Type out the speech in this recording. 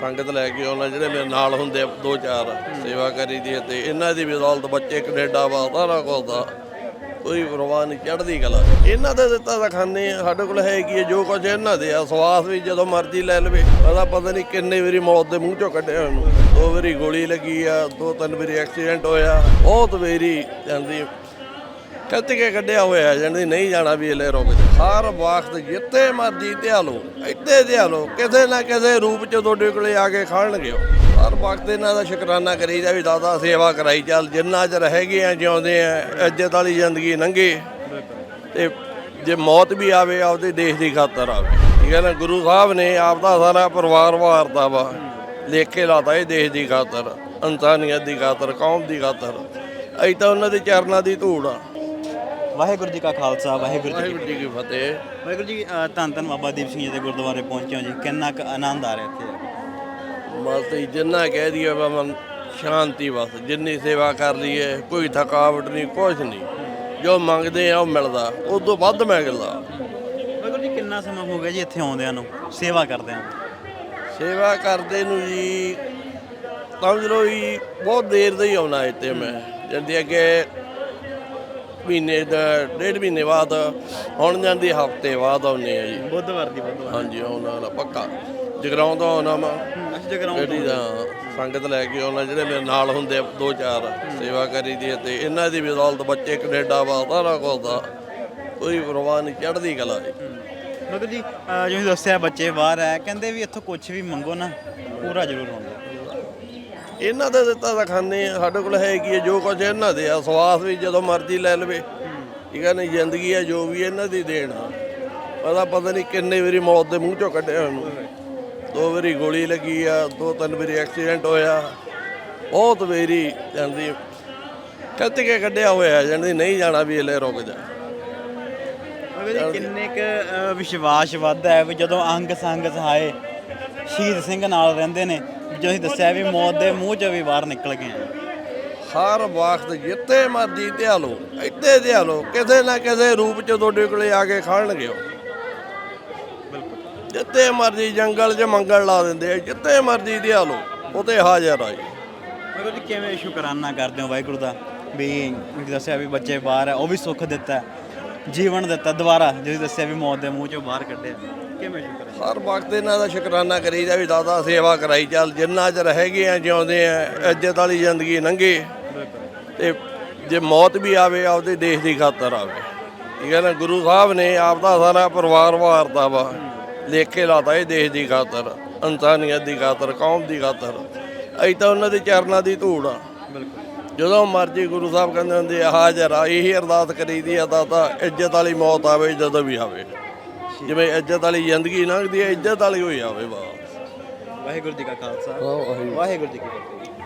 ਸੰਗਤ ਲੈ ਕੇ ਆਉਣਾ, ਜਿਹੜੇ ਮੇਰੇ ਨਾਲ ਹੁੰਦੇ ਆ, ਦੋ ਚਾਰ ਸੇਵਾ ਕਰੀ ਦੀ ਹੈ ਤੇ ਇਹਨਾਂ ਦੀ ਬਦੌਲਤ ਬੱਚੇ ਕੈਨੇਡਾ ਵਾ ਨਾ ਕੁਛ ਦਾ। ਕੋਈ ਪਰਵਾਹ ਨਹੀਂ, ਚੜ੍ਹਦੀ ਕਲਾ। ਇਹਨਾਂ ਦਾ ਦਿੱਤਾ ਤਾਂ ਖਾਂਦੇ ਆ, ਸਾਡੇ ਕੋਲ ਹੈ ਕੀ ਹੈ ਜੋ ਕੁਝ ਇਹਨਾਂ ਦੇ ਆ, ਸਵਾਸ ਵੀ ਜਦੋਂ ਮਰਜ਼ੀ ਲੈ ਲਵੇ। ਉਹਦਾ ਪਤਾ ਨਹੀਂ ਕਿੰਨੇ ਵਾਰੀ ਮੌਤ ਦੇ ਮੂੰਹ ਚੋਂ ਕੱਢਿਆ ਉਹਨੂੰ। ਦੋ ਵਾਰੀ ਗੋਲੀ ਲੱਗੀ ਆ, ਦੋ ਤਿੰਨ ਵਾਰੀ ਐਕਸੀਡੈਂਟ ਹੋਇਆ, ਬਹੁਤ ਵਾਰੀ ਜਾਂਦੀ ਕੱਤ ਕੇ ਕੱਢਿਆ ਹੋਇਆ ਜਾਂਦੀ ਨਹੀਂ ਜਾਣਾ ਵੀ ਇਹਲੇ ਰੁਕ ਜਾ। ਹਰ ਵਕਤ ਜਿੱਤੇ ਮਰਜ਼ੀ ਧਿਆ ਲੋ ਇੱਥੇ ਧਿਆ ਲੋ ਕਿਸੇ ਨਾ ਕਿਸੇ ਰੂਪ ਚ ਤੁਹਾਡੇ ਕੋਲੇ ਆ ਕੇ ਖੜਨਗੇ ਹਰ ਵਕਤ ਇਹਨਾਂ ਦਾ ਸ਼ੁਕਰਾਨਾ ਕਰੀਦਾ ਵੀ ਦਾਦਾ ਸੇਵਾ ਕਰਾਈ ਚੱਲ, ਜਿੰਨਾ ਚਿਰ ਹੈਗੇ ਆ, ਜਿਉਂਦੇ ਆ, ਇੱਜ਼ਤ ਵਾਲੀ ਜ਼ਿੰਦਗੀ ਲੰਘੇ। ਤੇ ਜੇ ਮੌਤ ਵੀ ਆਵੇ, ਆਪਦੇ ਦੇਸ਼ ਦੀ ਖਾਤਰ ਆਵੇ। ਠੀਕ ਹੈ ਨਾ? ਗੁਰੂ ਸਾਹਿਬ ਨੇ ਆਪ ਦਾ ਸਾਰਾ ਪਰਿਵਾਰ ਵਾਰਤਾ ਵਾ, ਲਿਖ ਕੇ ਲਾਤਾ ਇਹ ਦੇਸ਼ ਦੀ ਖਾਤਰ, ਇਨਸਾਨੀਅਤ ਦੀ ਖਾਤਰ, ਕੌਮ ਦੀ ਖਾਤਰ। ਅਸੀਂ ਤਾਂ ਉਹਨਾਂ ਦੇ ਚਰਨਾਂ ਦੀ ਧੂੜ ਆ। ਵਾਹਿਗੁਰੂ ਜੀ ਕਾ ਖਾਲਸਾ ਵਾਹਿਗੁਰੂ ਜੀ ਕੀ ਵਾਹਿਗੁਰੂ ਜੀ ਕੀ ਫਤਿਹ। ਫਤਿਹ। ਵਾਹਿਗੁਰੂ ਜੀ ਅ, ਧੰਨ ਧੰਨ ਬਾਬਾ ਦੀਪ ਸਿੰਘ ਜੀ ਦੇ ਗੁਰਦੁਆਰੇ ਪਹੁੰਚੇ ਹੋ ਜੀ। ਕਿੰਨਾ ਕੁ ਆਨੰਦ ਆ ਰਿਹਾ ਇੱਥੇ? ਬਸ ਜੀ ਜਿੰਨਾ ਕਹਿ ਦਈਏ ਵਾ ਮਨ ਸ਼ਾਂਤੀ ਬਸ ਜਿੰਨੀ ਸੇਵਾ ਕਰ ਲਈਏ ਕੋਈ ਥਕਾਵਟ ਨਹੀਂ ਕੁਝ ਨਹੀਂ। ਜੋ ਮੰਗਦੇ ਆ ਉਹ ਮਿਲਦਾ। ਉਸ ਤੋਂ ਵੱਧ ਮਿਲਦਾ ਵਾਹਿਗੁਰੂ ਜੀ ਕਿੰਨਾ ਸਮਾਂ ਹੋ ਗਿਆ ਜੀ ਇੱਥੇ ਆਉਂਦਿਆਂ ਨੂੰ ਸੇਵਾ ਕਰਦਿਆਂ ਸੇਵਾ ਕਰਦੇ ਨੂੰ ਜੀ ਸਮਝ ਲਓ ਜੀ ਬਹੁਤ ਦੇਰ ਦਾ ਹੀ ਆਉਣਾ ਇੱਥੇ ਮੈਂ। ਜਾਂਦੀ ਅੱਗੇ ਮਹੀਨੇ ਦਾ ਡੇਢ ਮਹੀਨੇ ਬਾਅਦ ਹੁਣ ਜਾਂਦੀ ਹਫ਼ਤੇ ਬਾਅਦ ਆਉਂਦੇ ਆ ਜੀ। ਬੁੱਧਵਾਰ ਦੀ ਬੁੱਧਵਾਰ। ਹਾਂਜੀ ਆਉਣਾ ਨਾ ਪੱਕਾ। ਜਗਰਾਉਂ ਤੋਂ ਆਉਣਾ ਮੈਂ। ਅਸੀਂ ਜਗਰਾਉਂ ਜਿਹੜੀ ਦਾ ਸੰਗਤ ਲੈ ਕੇ ਆਉਣਾ ਜਿਹੜੇ ਮੇਰੇ ਨਾਲ ਹੁੰਦੇ ਆ ਦੋ ਚਾਰ ਸੇਵਾ ਕਰੀ ਦੀ ਤੇ ਇਹਨਾਂ ਦੀ ਬਦੌਲਤ ਬੱਚੇ ਕੈਨੇਡਾ ਵਾ ਸਾਰਾ ਕੁਛ ਦਾ ਕੋਈ ਪਰਵਾਹ ਨਹੀਂ ਚੜ੍ਹਦੀ ਕਲਾ ਜੀ। ਵਾਹਿਗੁਰੂ ਜੀ ਅ, ਜਿਵੇਂ ਦੱਸਿਆ ਬੱਚੇ ਬਾਹਰ ਹੈ ਕਹਿੰਦੇ ਵੀ ਇੱਥੋਂ ਕੁਝ ਵੀ ਮੰਗੋ ਨਾ ਪੂਰਾ ਜ਼ਰੂਰ ਹੁੰਦਾ। ਇਹਨਾਂ ਦਾ ਦਿੱਤਾ ਤਾਂ ਖਾਂਦੇ ਆ ਸਾਡੇ ਕੋਲ ਹੈ ਕੀ ਹੈ ਜੋ ਕੁਝ ਇਹਨਾਂ ਦੇ ਆ ਸਵਾਸ ਵੀ ਜਦੋਂ ਮਰਜ਼ੀ ਲੈ ਲਵੇ। ਠੀਕ ਹੈ ਨਹੀਂ ਜ਼ਿੰਦਗੀ ਹੈ ਜੋ ਵੀ ਇਹਨਾਂ ਦੀ ਦੇਣ ਆ। ਪਤਾ ਪਤਾ ਨਹੀਂ ਕਿੰਨੇ ਵਾਰੀ ਮੌਤ ਦੇ ਮੂੰਹ ਚੋਂ ਕੱਢਿਆ ਉਹਨੂੰ। ਦੋ ਵਾਰੀ ਗੋਲੀ ਲੱਗੀ ਆ ਦੋ ਤਿੰਨ ਵਾਰੀ ਐਕਸੀਡੈਂਟ ਹੋਇਆ। ਬਹੁਤ ਵਾਰੀ ਜਾਂਦੀ ਕੱਤ ਕੇ ਕੱਢਿਆ ਹੋਇਆ ਜਾਂਦੀ ਨਹੀਂ ਜਾਣਾ ਵੀ ਇਹਲੇ ਰੁਕ ਜਾ। ਜੀ ਕਿੰਨੇ ਕ ਵਿਸ਼ਵਾਸ ਵੱਧਦਾ ਹੈ ਵੀ ਜਦੋਂ ਅੰਗ ਸੰਗ ਸਹਾਏ ਸ਼ਹੀਦ ਸਿੰਘ ਨਾਲ ਰਹਿੰਦੇ ਨੇ ਜੋ ਅਸੀਂ ਦੱਸਿਆ ਵੀ ਮੌਤ ਦੇ ਮੂੰਹ ਚੋਂ ਵੀ ਬਾਹਰ ਨਿਕਲ ਗਏ ਆ ਹਰ ਵਕਤ ਜਿੱਤੇ ਮਰਜ਼ੀ ਧਿਆ ਲੋ ਇੱਥੇ ਧਿਆ ਲੋ ਕਿਸੇ ਨਾ ਕਿਸੇ ਰੂਪ ਚ ਤੁਹਾਡੇ ਕੋਲੇ ਆ ਕੇ ਖੜਨਗੇ ਉਹ। ਜਿੱਤੇ ਮਰਜ਼ੀ ਜੰਗਲ 'ਚ ਮੰਗਲ ਲਾ ਦਿੰਦੇ ਆ ਜਿੱਤੇ ਮਰਜ਼ੀ ਧਿਆ ਲੋ ਉਤੇ ਹਾਜ਼ਰ ਆ ਜੀ। ਵਾਹਿਗੁਰੂ ਜੀ ਕਿਵੇਂ ਸ਼ੁਕਰਾਨਾ ਕਰਦੇ ਹੋ ਵਾਹਿਗੁਰੂ ਦਾ ਵੀ ਤੁਸੀਂ ਦੱਸਿਆ ਵੀ ਬੱਚੇ ਬਾਹਰ ਹੈ ਉਹ ਵੀ ਸੁੱਖ ਦਿੱਤਾ। ਹੈ, ਜੀਵਨ ਦਿੱਤਾ ਦੁਬਾਰਾ ਜਿਵੇਂ ਦੱਸਿਆ ਵੀ ਮੌਤ ਦੇ ਮੂੰਹ ਚੋਂ ਬਾਹਰ ਕੱਢਿਆ। ਕਿਵੇਂ ਸ਼ੁਕਰ ਹੈ? ਹਰ ਵਕਤ ਇਹਨਾਂ ਦਾ ਸ਼ੁਕਰਾਨਾ ਕਰੀਦਾ ਵੀ ਦਾਦਾ ਸੇਵਾ ਕਰਾਈ ਚੱਲ ਜਿੰਨਾ ਚਿਰ ਹੈਗੇ ਆ ਜਿਉਂਦੇ ਆ ਇੱਜ਼ਤ ਵਾਲੀ ਜ਼ਿੰਦਗੀ ਲੰਘੇ। ਤੇ ਜੇ ਮੌਤ ਵੀ ਆਵੇ ਆਪਦੇ ਦੇਸ਼ ਦੀ ਖਾਤਰ ਆਵੇ। ਠੀਕ ਹੈ ਨਾ ਗੁਰੂ ਸਾਹਿਬ ਨੇ ਆਪ ਦਾ ਸਾਰਾ ਪਰਿਵਾਰ ਵਾਰਤਾ ਵਾ ਲਿਖ ਕੇ ਲਾਤਾ ਇਹ ਦੇਸ਼ ਦੀ ਖਾਤਰ ਇਨਸਾਨੀਅਤ ਦੀ ਖਾਤਰ ਕੌਮ ਦੀ ਖਾਤਰ। ਅਸੀਂ ਤਾਂ ਉਹਨਾਂ ਦੇ ਚਰਨਾਂ ਦੀ ਧੂੜ ਆ। ਬਿਲਕੁਲ। ਜਦੋਂ ਮਰਜ਼ੀ ਗੁਰੂ ਸਾਹਿਬ ਕਹਿੰਦੇ ਹੁੰਦੇ ਆ ਹਾਜ਼ਰ ਆ ਇਹੀ ਅਰਦਾਸ ਕਰੀਦੀ ਆ ਦਾਤਾ ਇੱਜ਼ਤ ਵਾਲੀ ਮੌਤ ਆਵੇ ਜਦੋਂ ਵੀ ਆਵੇ। ਜਿਵੇਂ ਇੱਜ਼ਤ ਵਾਲੀ ਜ਼ਿੰਦਗੀ ਲੰਘਦੀ ਹੈ ਇੱਜ਼ਤ ਵਾਲੀ ਹੋਈ ਆਵੇ ਬਸ। ਵਾਹਿਗੁਰੂ ਜੀ ਕਾ ਖਾਲਸਾ ਵਾਹਿਗੁਰੂ ਜੀ ਕੀ ਫਤਿਹ।